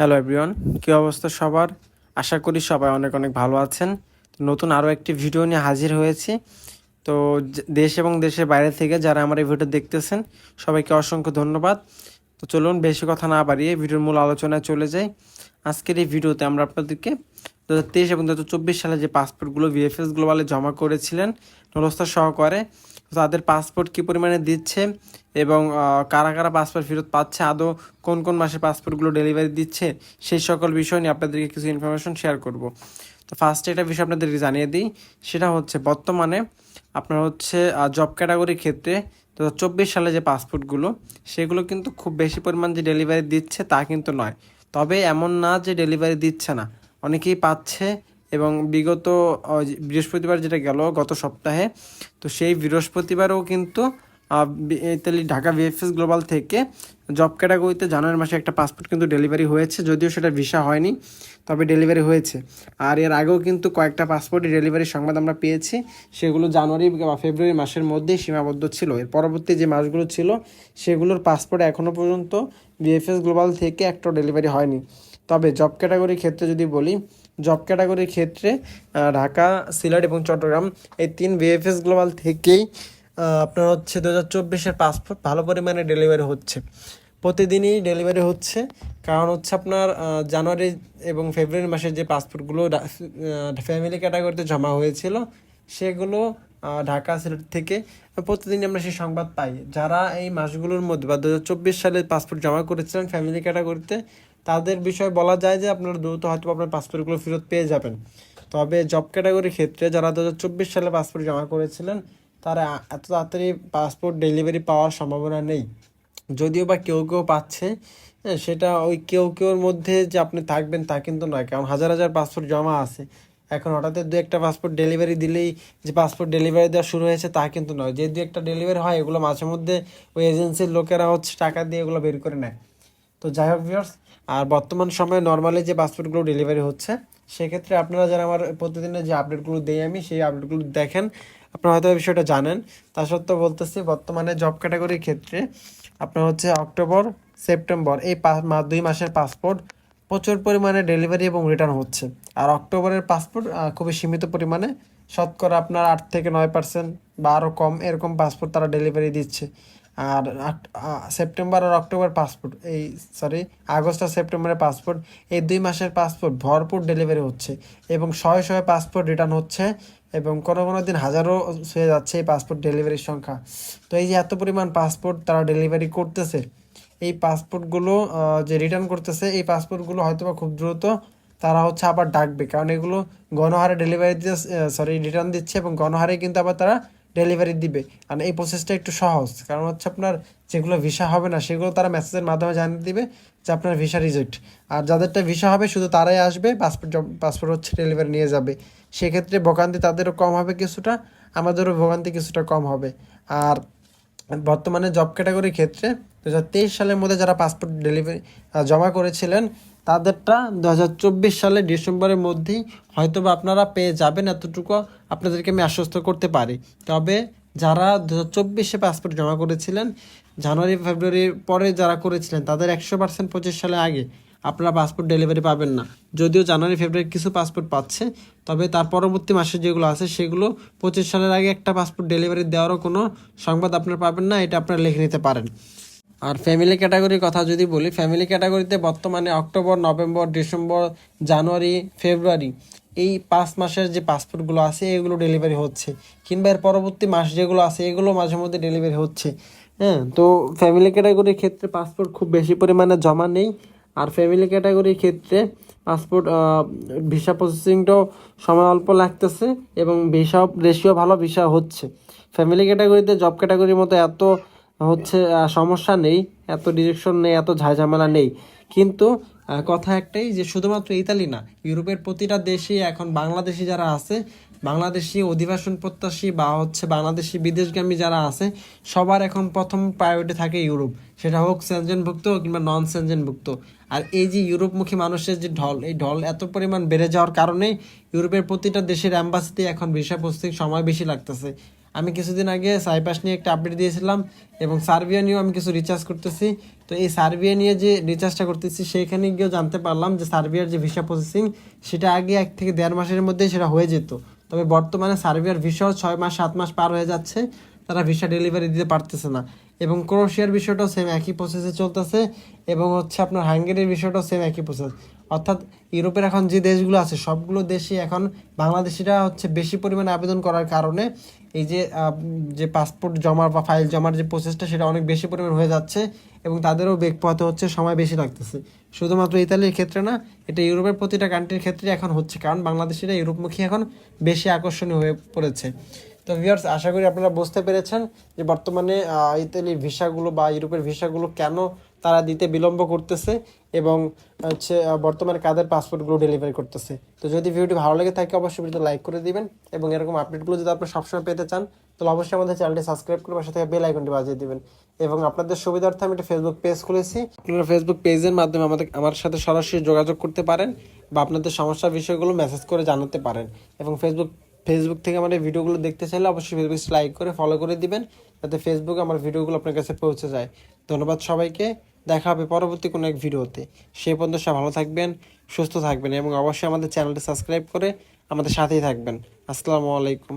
Hello everyone কী অবস্থা সবার? আশা করি সবাই অনেক অনেক ভালো আছেন। নতুন আরও একটি ভিডিও নিয়ে হাজির হয়েছি। তো দেশ এবং দেশের বাইরে থেকে যারা আমার এই ভিডিও দেখতেছেন, সবাইকে অসংখ্য ধন্যবাদ। তো চলুন বেশি কথা না বাড়িয়ে ভিডিওর মূল আলোচনায় চলে যাই। আজকের এই ভিডিওতে আমরা আপনাদেরকে দু হাজার তেইশ এবং দু হাজার চব্বিশ সালে যে পাসপোর্টগুলো ভিএফএস গ্লোবালে জমা করেছিলেন নরস্তা সহকারে তাদের পাসপোর্ট কী পরিমাণে দিচ্ছে এবং কারা কারা পাসপোর্ট ফেরত পাচ্ছে, আদৌ কোন কোন মাসে পাসপোর্টগুলো ডেলিভারি দিচ্ছে, সেই সকল বিষয় নিয়ে আপনাদেরকে কিছু ইনফরমেশন শেয়ার করব। তো ফার্স্টে একটা বিষয় আপনাদেরকে জানিয়ে দিই, সেটা হচ্ছে বর্তমানে আপনার হচ্ছে জব ক্যাটাগরির ক্ষেত্রে দু চব্বিশ সালে যে পাসপোর্টগুলো, সেগুলো কিন্তু খুব বেশি পরিমাণ যে ডেলিভারি দিচ্ছে তা কিন্তু নয়। তবে এমন না যে ডেলিভারি দিচ্ছে না। অনেকেই পাচ্ছে এবং বিগত বৃহস্পতিবার যেটা গেল গত সপ্তাহে, তো সেই বৃহস্পতিবারও কিন্তু ইতালি, ঢাকা ভিএফএস গ্লোবাল থেকে জব ক্যাটাগরিতে জানুয়ারি মাসে একটা পাসপোর্ট কিন্তু ডেলিভারি হয়েছে, যদিও সেটা ভিসা হয়নি, তবে ডেলিভারি হয়েছে। আর এর আগেও কিন্তু কয়েকটা পাসপোর্টের ডেলিভারির সংবাদ আমরা পেয়েছি, সেগুলো জানুয়ারি বা ফেব্রুয়ারি মাসের মধ্যেই সীমাবদ্ধ ছিল। এর পরবর্তী যে মাসগুলো ছিল, সেগুলোর পাসপোর্ট এখনও পর্যন্ত বিএফএস গ্লোবাল থেকে একটা ডেলিভারি হয়নি। তবে জব ক্যাটাগরির ক্ষেত্রে যদি বলি জব ক্যাটাগরির ক্ষেত্রে ঢাকা, সিলেট এবং চট্টগ্রাম, এই তিন বিএফএস গ্লোবাল থেকেই আপনার হচ্ছে দু হাজার চব্বিশের পাসপোর্ট ভালো পরিমাণে ডেলিভারি হচ্ছে। প্রতিদিনই ডেলিভারি হচ্ছে, কারণ হচ্ছে আপনার জানুয়ারি এবং ফেব্রুয়ারি মাসের যে পাসপোর্টগুলো ফ্যামিলি ক্যাটাগরিতে জমা হয়েছিল, সেগুলো ঢাকা, সিলেট থেকে প্রতিদিন আমরা সেই সংবাদ পাই। যারা এই মাসগুলোর মধ্যে বা দু হাজার চব্বিশ সালে পাসপোর্ট জমা করেছিলেন ফ্যামিলি ক্যাটাগরিতে তাদের বিষয়ে বলা যায় যে আপনারা দ্রুত হয়তো আপনার পাসপোর্টগুলো ফেরত পেয়ে যাবেন। তবে জব ক্যাটাগরির ক্ষেত্রে যারা দু হাজার চব্বিশ সালে পাসপোর্ট জমা করেছিলেন তারা এত তাড়াতাড়ি পাসপোর্ট ডেলিভারি পাওয়ার সম্ভাবনা নেই। যদিও বা কেউ কেউ পাচ্ছে হ্যাঁ, সেটা ওই কেউ কেউর মধ্যে যে আপনি থাকবেন তা কিন্তু নয় কারণ হাজার হাজার পাসপোর্ট জমা আছে। এখন হঠাৎ দু একটা পাসপোর্ট ডেলিভারি দিলেই যে পাসপোর্ট ডেলিভারি দেওয়া শুরু হয়েছে তা কিন্তু নয়। যে দু একটা ডেলিভারি হয় এগুলো মাঝে মধ্যে ওই এজেন্সির লোকেরা হচ্ছে টাকা দিয়ে এগুলো বের করে নেয়। তো যাই হোক ভিউয়ার্স আর বর্তমান সময়ে নর্মালি যে পাসপোর্টগুলো ডেলিভারি হচ্ছে, সেক্ষেত্রে আপনারা যারা আমার প্রতিদিনের যে আপডেটগুলো দেই আমি, সেই আপডেটগুলো দেখেন। আপনারা হয়তো বিষয়টা জানেন। তা সত্ত্বেও বলতেছি, বর্তমানে জব ক্যাটাগরির ক্ষেত্রে আপনার হচ্ছে অক্টোবর, সেপ্টেম্বর, এই দুই মাসের পাসপোর্ট প্রচুর পরিমাণে ডেলিভারি এবং রিটার্ন হচ্ছে। আর অক্টোবরের পাসপোর্ট খুবই সীমিত পরিমাণে। শতকরা আপনার আট থেকে নয় পার্সেন্ট বা আরও কম এরকম পাসপোর্ট তারা ডেলিভারি দিচ্ছে। আর সেপ্টেম্বর আর অক্টোবর পাসপোর্ট। এই সরি আগস্ট আর সেপ্টেম্বরের পাসপোর্ট। এই দুই মাসের পাসপোর্ট ভরপুর ডেলিভারি হচ্ছে এবং শয়ে শয়ে পাসপোর্ট রিটার্ন হচ্ছে এবং কোনো কোনো দিন হাজারও হয়ে যাচ্ছে এই পাসপোর্ট ডেলিভারির সংখ্যা। তো এই যে এত পরিমাণ পাসপোর্ট তারা ডেলিভারি করতেছে, এই পাসপোর্টগুলো যে রিটার্ন করতেছে, এই পাসপোর্টগুলো হয়তো বা খুব দ্রুত তারা হচ্ছে আবার ডাকবে। কারণ এগুলো গণহারে ডেলিভারি দিয়ে সরি রিটার্ন দিচ্ছে এবং গণহারে কিন্তু আবার তারা ডেলিভারি দিবে। আর এই প্রসেসটা একটু সহজ। কারণ হচ্ছে আপনার যেগুলো ভিসা হবে না, সেগুলো তারা মেসেজের মাধ্যমে জানিয়ে দিবে যে আপনার ভিসা রিজেক্ট আর যাদেরটা ভিসা হবে, শুধু তারাই আসবে পাসপোর্ট পাসপোর্ট হচ্ছে ডেলিভারি নিয়ে যাবে। সেক্ষেত্রে ভোগান্তি তাদেরও কম হবে কিছুটা, আমাদেরও ভোগান্তি কিছুটা কম হবে। আর বর্তমানে জব ক্যাটাগরির ক্ষেত্রে দু হাজার তেইশ সালের মধ্যে যারা পাসপোর্ট ডেলিভারি জমা করেছিলেন তাদেরটা দু সালের ডিসেম্বরের মধ্যেই হয়তো আপনারা পেয়ে যাবেন এতটুকু আপনাদেরকে আমি আশ্বস্ত করতে পারি। তবে যারা দু হাজার চব্বিশে পাসপোর্ট জমা করেছিলেন, জানুয়ারি, ফেব্রুয়ারির পরে যারা করেছিলেন, তাদের একশো পার্সেন্ট পঁচিশ সালে আগে আপনারা পাসপোর্ট ডেলিভারি পাবেন না। যদিও জানুয়ারি, ফেব্রুয়ারি কিছু পাসপোর্ট পাচ্ছে, তবে তার পরবর্তী মাসে যেগুলো আছে, সেগুলো পঁচিশ সালের আগে একটা পাসপোর্ট ডেলিভারি দেওয়ারও কোনো সংবাদ আপনারা পাবেন না, এটা আপনারা লিখে নিতে পারেন। আর ফ্যামিলি ক্যাটাগরির কথা যদি বলি ফ্যামিলি ক্যাটাগরিতে বর্তমানে October, November, December, January, February এই পাঁচ মাসের যে পাসপোর্টগুলো আছে, এগুলো ডেলিভারি হচ্ছে। কিংবা এর পরবর্তী মাস যেগুলো আছে, এগুলো মাঝে মধ্যে ডেলিভারি হচ্ছে। হ্যাঁ তো ফ্যামিলি ক্যাটাগরির ক্ষেত্রে পাসপোর্ট খুব বেশি পরিমাণে জমা নেই। আর ফ্যামিলি ক্যাটাগরির ক্ষেত্রে পাসপোর্ট ভিসা প্রসেসিংটাও সময় অল্প লাগতেছে এবং ভিসা রেশিও ভালো ভিসা হচ্ছে। ফ্যামিলি ক্যাটাগরিতে জব ক্যাটাগরির মতো এত হচ্ছে সমস্যা নেই, এত ডিরেকশন নেই, এত ঝামেলা নেই। কিন্তু কথা একটাই যে শুধুমাত্র ইতালি না, ইউরোপের প্রতিটা দেশে এখন বাংলাদেশি যারা আছে, বাংলাদেশি অধিবাসন প্রত্যাশী বা হচ্ছে বাংলাদেশি বিদেশগামী যারা আছে, সবার এখন প্রথম প্রায়োরিটি থাকে ইউরোপ। সেটা হোক সেনজেনভুক্ত কিংবা নন সেনজেনভুক্ত আর এই যে ইউরোপমুখী মানুষের যে ঢল, এই ঢল এত পরিমাণ বেড়ে যাওয়ার কারণে ইউরোপের প্রতিটা দেশের অ্যাম্বাসিতে এখন ভিসা সময় বেশি লাগতেছে। আমি কিছুদিন আগে সাইপাস নিয়ে একটা আপডেট দিয়েছিলাম এবং সার্বিয়া নিয়েও আমি কিছু রিচার্জ করতেছি। তো এই সার্বিয়া নিয়ে যে রিচার্জটা করতেছি, সেইখানে গিয়েও জানতে পারলাম যে সার্বিয়ার যে ভিসা প্রসেসিং সেটা আগে এক থেকে দেড় মাসের মধ্যে সেটা হয়ে যেত। তবে বর্তমানে সার্বিয়ার ভিসাও ছয় মাস, সাত মাস পার হয়ে যাচ্ছে, তারা ভিসা ডেলিভারি দিতে পারতেছে না। এবং ক্রোশিয়ার বিষয়টাও সেম একই প্রসেসে চলতেছে এবং হচ্ছে আপনার হাঙ্গেরির বিষয়টাও সেম একই প্রসেস অর্থাৎ ইউরোপের এখন যে দেশগুলো আছে, সবগুলো দেশই এখন বাংলাদেশিরা হচ্ছে বেশি পরিমাণে আবেদন করার কারণে এই যে যে পাসপোর্ট জমার বা ফাইল জমার যে প্রসেসটা সেটা অনেক বেশি পরিমাণ হয়ে যাচ্ছে এবং তাদেরও বেগ পথে হচ্ছে সময় বেশি লাগতেছে। শুধুমাত্র ইতালির ক্ষেত্রে না, এটা ইউরোপের প্রতিটা কান্ট্রির ক্ষেত্রে এখন হচ্ছে, কারণ বাংলাদেশিরা ইউরোপমুখী এখন বেশি আকর্ষণীয় হয়ে পড়েছে। তো ভিউয়ার্স আশা করি আপনারা বুঝতে পেরেছেন যে বর্তমানে ইতালির ভিসাগুলো বা ইউরোপের ভিসাগুলো কেন তারা দিতে বিলম্ব করতেছে এবং হচ্ছে বর্তমানে কাদের পাসপোর্টগুলো ডেলিভারি করতেছে। তো যদি ভিডিওটি ভালো লেগে থাকে, অবশ্যই ভিডিওটা লাইক করে দিবেন এবং এরকম আপডেটগুলো যদি আপনারা সবসময় পেতে চান, তাহলে অবশ্যই আমাদের চ্যানেলটি সাবস্ক্রাইব করে পাশে থেকে বেল আইকনটি বাজিয়ে দিবেন। এবং আপনাদের সুবিধার্থে আমি একটা ফেসবুক পেজ খুলেছি। আপনারা ফেসবুক পেজের মাধ্যমে আমাদের, আমার সাথে সরাসরি যোগাযোগ করতে পারেন বা আপনাদের সমস্যার বিষয়গুলো মেসেজ করে জানাতে পারেন। এবং ফেসবুক ফেসবুক থেকে আমার এই ভিডিওগুলো দেখতে চাইলে অবশ্যই ফেসবুক লাইক করে ফলো করে দিবেন, যাতে ফেসবুক আমার ভিডিওগুলো আপনার কাছে পৌঁছে যায়। ধন্যবাদ সবাইকে, দেখা হবে পরবর্তী কোনো এক ভিডিওতে সে পর্যন্ত সব ভালো থাকবেন, সুস্থ থাকবেন এবং অবশ্যই আমাদের চ্যানেলটি সাবস্ক্রাইব করে আমাদের সাথেই থাকবেন। আসসালামু আলাইকুম।